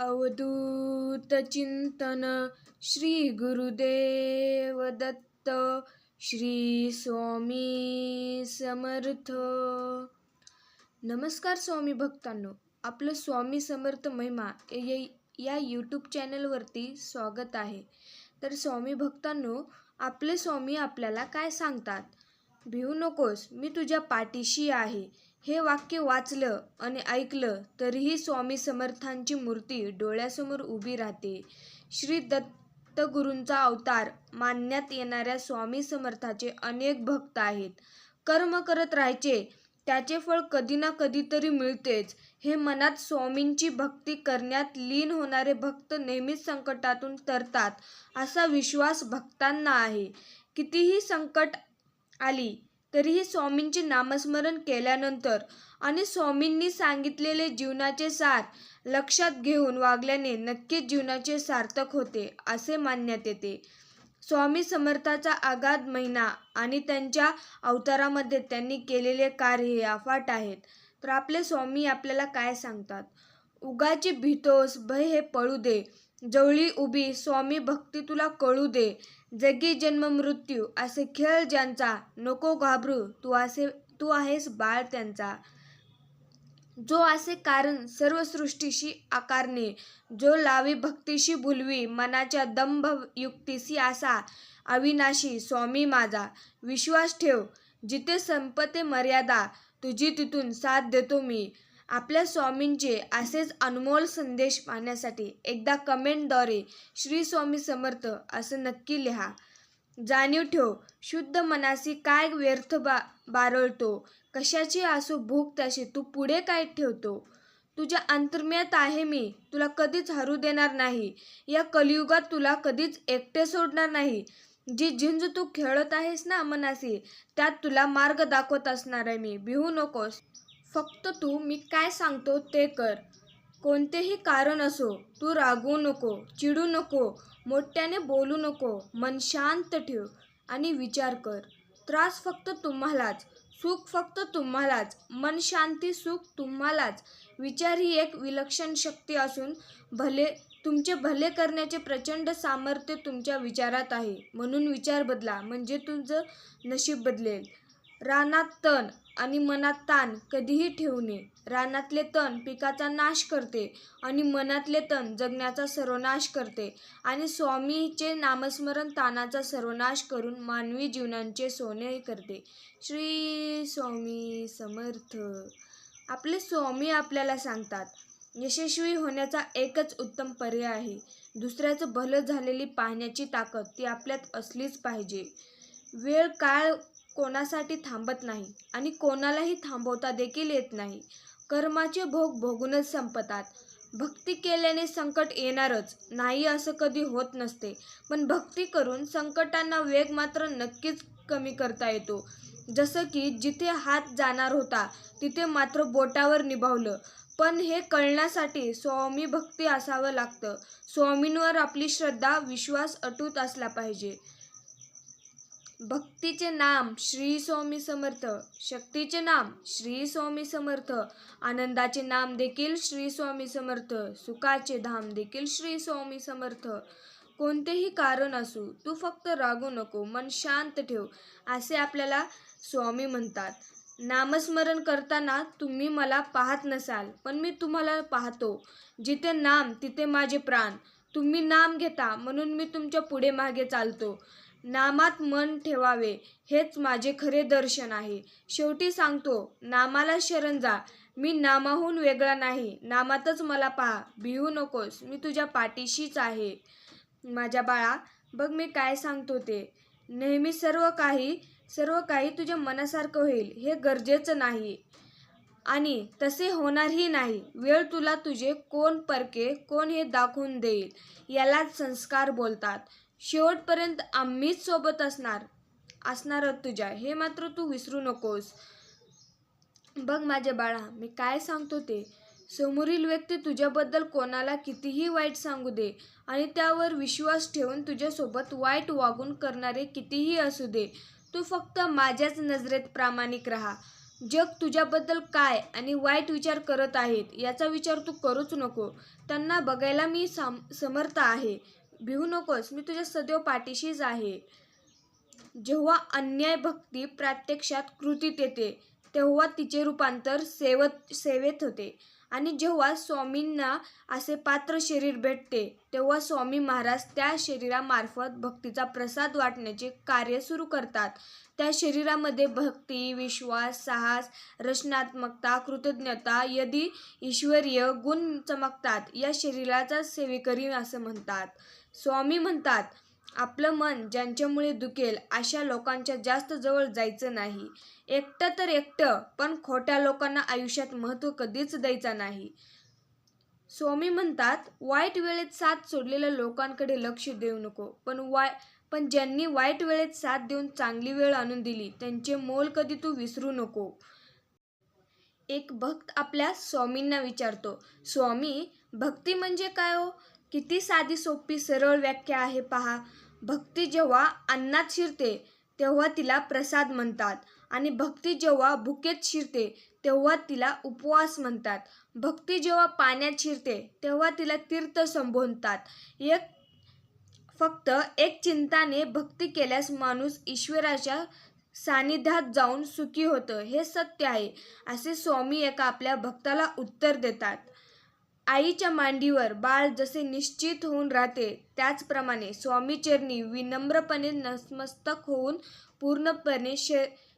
अवधूत चिंतन श्री गुरुदेव दत्त श्री स्वामी समर्थ. नमस्कार स्वामी भक्तांनो आपलं स्वामी समर्थ महिमा या या यूट्यूब चॅनलवरती स्वागत आहे. तर स्वामी भक्तांनो आपले स्वामी आपल्याला काय सांगतात? भिवू नकोस मी तुझ्या पाठीशी आहे. हे वाक्य वाचलं आणि ऐकलं तरीही स्वामी समर्थांची मूर्ती डोळ्यासमोर उभी राहते. श्री दत्तगुरूंचा अवतार मानण्यात येणाऱ्या स्वामी समर्थाचे अनेक भक्त आहेत. कर्म करत राहायचे त्याचे फळ कधी ना कधीतरी मिळतेच. हे मनात स्वामींची भक्ती करण्यात लीन होणारे भक्त नेहमीच संकटातून तरतात असा विश्वास भक्तांना आहे. कितीही संकट आली तरीही स्वामींचे नामस्मरण केल्यानंतर आणि स्वामींनी सांगितलेले जीवनाचे सार लक्षात घेऊन वागल्याने नक्कीच जीवनाचे सार्थक होते असे मानण्यात येते. स्वामी समर्थाचा आगाध महिना आणि त्यांच्या अवतारामध्ये त्यांनी केलेले कार्य हे अफाट आहेत. तर आपले स्वामी आपल्याला काय सांगतात? उगाची भीतोस भय हे पळू दे जवळी उभी स्वामी भक्ती तुला कळू दे. जगी जन्म मृत्यू असे खेळ ज्यांचा नको घाबरू तू असे तू आहेस बाळ त्यांचा. जो असे कारण सर्व सृष्टीशी आकारणे जो लावी भक्तीशी भुलवी मनाच्या दंभ युक्तीशी असा अविनाशी स्वामी माझा. विश्वास ठेव जिथे संपते मर्यादा तुझी तिथून साथ देतो मी. आपल्या स्वामींचे असेच अनमोल संदेश पाहण्यासाठी एकदा कमेंटद्वारे श्री स्वामी समर्थ असं नक्की लिहा. जाणीव ठेव शुद्ध मनासी काय व्यर्थ बा बारळतो? कशाची असो भूक तशी तू पुढे काय ठेवतो? तुझ्या अंतर्म्यात आहे मी तुला कधीच हरू देणार नाही. या कलियुगात तुला कधीच एकटे सोडणार नाही. जी झिंज तू खेळत आहेस ना मनासी त्यात तुला मार्ग दाखवत असणार आहे मी. भिवू नकोस. फक्त तू मी काय सांगतो ते कर. कोणतेही कारण असो तू रागवू नको चिडू नको मोठ्याने बोलू नको मन शांत ठेव आणि विचार कर. त्रास फक्त तुम्हालाच सुख फक्त तुम्हालाच मन शांती सुख तुम्हालाच. विचार ही एक विलक्षण शक्ती असून भले तुमचे भले करण्याचे प्रचंड सामर्थ्य तुमच्या विचारात आहे. म्हणून विचार बदला म्हणजे तुझं नशीब बदलेल. रानात तण आणि मनात ताण कधीही ठेवू नये. रानातले तण पिकाचा नाश करते आणि मनातले तण जगण्याचा सर्वनाश करते. आणि स्वामीचे नामस्मरण तानाचा सर्वनाश करून मानवी जीवनांचे सोने करते. श्री स्वामी समर्थ. आपले स्वामी आपल्याला सांगतात यशस्वी होण्याचा एकच उत्तम पर्याय आहे. दुसऱ्याचं भलं झालेली पाहण्याची ताकद ती आपल्यात असलीच पाहिजे. वेळ काळ कोणासाठी थांबत नाही आणि कोणालाही थांबवता देखील येत नाही. कर्माचे भोग भोगूनच संपतात. भक्ती केल्याने संकट येणारच. नाही असं कधी होत नसते. पण भक्ती करून संकटांना वेग मात्र नक्कीच कमी करता येतो. जसं की जिथे हात जाणार होता तिथे मात्र बोटावर निभावलं. पण हे कळण्यासाठी स्वामी भक्ती असावं लागतं. स्वामींवर आपली श्रद्धा विश्वास अटूट असला पाहिजे. भक्तीचे नाम श्री स्वामी समर्थ शक्तीचे नाम श्री स्वामी समर्थ आनंदाचे नाम देखील श्री स्वामी समर्थ सुखाचे धाम देखील श्री स्वामी समर्थ. कोणतेही कारण असू तू फक्त रागू नको मन शांत ठेव असे आपल्याला स्वामी म्हणतात. नामस्मरण करताना तुम्ही मला पाहत नसाल पण मी तुम्हाला पाहतो. जिथे नाम तिथे माझे प्राण. तुम्ही नाम घेता म्हणून मी तुमच्यापुढे मागे चालतो. नामात मन ठेवावे हेच माझे खरे दर्शन आहे. शेवटी सांगतो नामाला शरण जा. मी नामाहून वेगळा नाही. नामातच मला पहा. भिवू नकोस. मी तुझ्या पाठीशीच आहे. माझ्या बाळा बघ मी काय सांगतो ते. नेहमी सर्व काही सर्व काही तुझ्या मनासारखं होईल. हे गरजेचं नाही. आणि तसे होणारही नाही. वेळ तुला तुझे कोण परके कोण हे दाखवून देईल यालाच संस्कार बोलतात. शेवटपर्यंत आम्हीच सोबत असणार असणार तुझ्या. हे मात्र तू विसरू नकोस. बघ माझ्या बाळा मी काय सांगतो ते. समोरील व्यक्ती तुझ्याबद्दल कोणाला कितीही वाईट सांगू दे आणि त्यावर विश्वास ठेवून तुझ्यासोबत वाईट वागून करणारे कितीही असू दे तू फक्त माझ्याच नजरेत प्रामाणिक राहा. जग तुझ्याबद्दल काय आणि वाईट विचार करत आहेत याचा विचार तू करूच नको. त्यांना बघायला मी साम समर्थ आहे. भिवू नकोस मी तुझ्या सदैव पाठीशीच आहे. जेव्हा अन्याय भक्ती प्रत्यक्षात कृतीत येते तेव्हा तिचे रूपांतर सेवत सेवेत होते. आणि जेव्हा स्वामींना असे पात्र शरीर भेटते तेव्हा स्वामी महाराज त्या शरीरामार्फत भक्तीचा प्रसाद वाटण्याचे कार्य सुरू करतात. त्या शरीरामध्ये भक्ती विश्वास साहस रचनात्मकता कृतज्ञता यदी ईश्वरीय गुण चमकतात या शरीराचा सेवेकरी असं म्हणतात. स्वामी म्हणतात आपलं मन ज्यांच्यामुळे दुखेल अशा लोकांच्या जास्त जवळ जायचं नाही. एकटं तर एकटं पण खोट्या लोकांना आयुष्यात महत्त्व कधीच द्यायचं नाही. स्वामी म्हणतात वाईट वेळेत साथ सोडलेल्या लोकांकडे लक्ष देऊ नको. पण वाय पण ज्यांनी वाईट वेळेत साथ देऊन चांगली वेळ आणून दिली त्यांचे मोल कधी तू विसरू नको. एक भक्त आपल्या स्वामींना विचारतो स्वामी भक्ती म्हणजे काय हो? किती साधी सोपी सरळ व्याख्या आहे पहा. भक्ती जेव्हा अन्नात शिरते तेव्हा तिला प्रसाद म्हणतात. आणि भक्ती जेव्हा भुकेत शिरते तेव्हा तिला उपवास म्हणतात. भक्ती जेव्हा पाण्यात शिरते तेव्हा तिला तीर्थ संबोधतात. एक फक्त एक चिंताने भक्ती केल्यास माणूस ईश्वराच्या सानिध्यात जाऊन सुखी होतं. हे सत्य आहे. असे स्वामी एका आपल्या भक्ताला उत्तर देतात. आईच्या मांडीवर बाळ जसे निश्चित होऊन राहते त्याचप्रमाणे स्वामीचरणी विनम्रपणे नतमस्तक होऊन पूर्णपणे श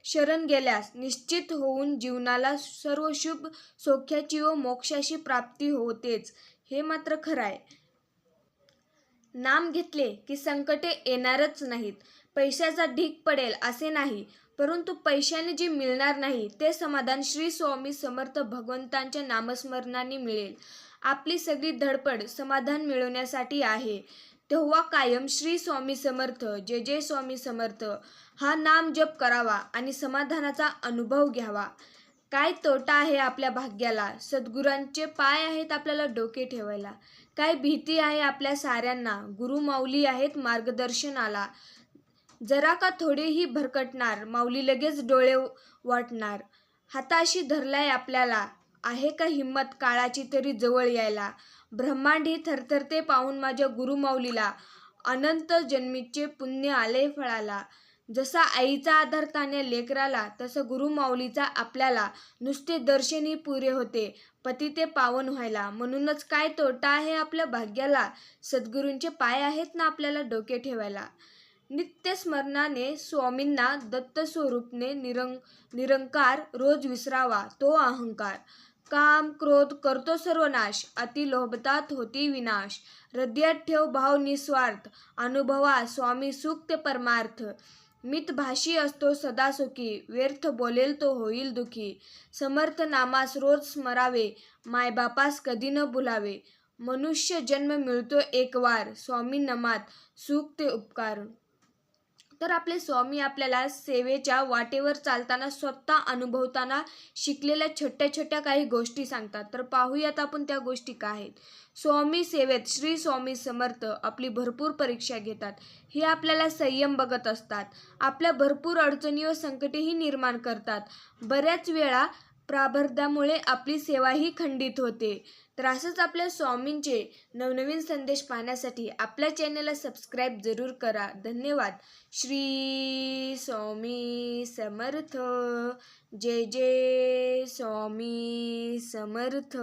शरण गेल्यास निश्चित होऊन जीवनाला सर्व शुभ सौख्याची व मोक्षाची प्राप्ती होतेच. हे मात्र खरं आहे. नाम घेतले की संकटे येणारच नाहीत. पैशाचा ढीक पडेल असे नाही परंतु पैशाने जे मिळणार नाही ते समाधान श्री स्वामी समर्थ भगवंतांच्या नामस्मरणाने मिळेल. आपली सगळी धडपड समाधान मिळवण्यासाठी आहे. तेव्हा कायम श्री स्वामी समर्थ जय जय स्वामी समर्थ हा नाम जप करावा आणि समाधानाचा अनुभव घ्यावा. काय तोटा आहे आपल्या भाग्याला? सद्गुरांचे पाय आहेत आपल्याला डोके ठेवायला. काय भीती आहे आपल्या साऱ्यांना? गुरु माऊली आहेत मार्गदर्शनाला. जरा का थोडेही भरकटणार माऊली लगेच डोळे वाटणार. हाताशी धरलाय आपल्याला. आहे का हिम्मत काळाची तरी जवळ यायला? ब्रह्मांड ही थरथरते पाहून माझ्या गुरुमाऊलीला अनंत जन्मीचे पुण्य आले फळाला. जसा आईचा आधार ताण्या लेकराला तसं गुरुमाऊलीचा आपल्याला नुसते दर्शनही पुरे होते पती ते पावन व्हायला. म्हणूनच काय तोटा आहे आपल्या भाग्याला? सद्गुरूंचे पाय आहेत ना आपल्याला डोके ठेवायला. नित्यस्मरणाने स्वामींना दत्त स्वरूपने निरंग निरंकार रोज विसरावा तो अहंकार. काम क्रोध करतो सर्वनाश अति लोभतात होती विनाश. हृदयात ठेव भाव निस्वार्थ अनुभवा स्वामी सुख ते परमार्थ मितभाषी असतो सदा सुखी व्यर्थ बोलेल तो होईल दुखी. समर्थ नामास रोज स्मरावे मायबापास कधी न भुलावे मनुष्य जन्म मिळतो एक वार स्वामी नमात सुख ते उपकार. तर आपले स्वामी आपल्याला सेवेच्या वाटेवर चालताना स्वतः अनुभवताना शिकलेल्या छोट्या छोट्या काही गोष्टी सांगतात. तर पाहूयात आपण त्या गोष्टी काय आहेत. स्वामी सेवेत श्री स्वामी समर्थ आपली भरपूर परीक्षा घेतात. हे आपल्याला संयम बघत असतात. आपल्या भरपूर अडचणी व संकटेही निर्माण करतात. बऱ्याच वेळा प्राबर्धामुळे आपली सेवाही खंडित होते. तर असंच आपल्या स्वामींचे नवनवीन संदेश पाहण्यासाठी आपल्या चॅनलला सबस्क्राईब जरूर करा. धन्यवाद. श्री स्वामी समर्थ. जय जय स्वामी समर्थ.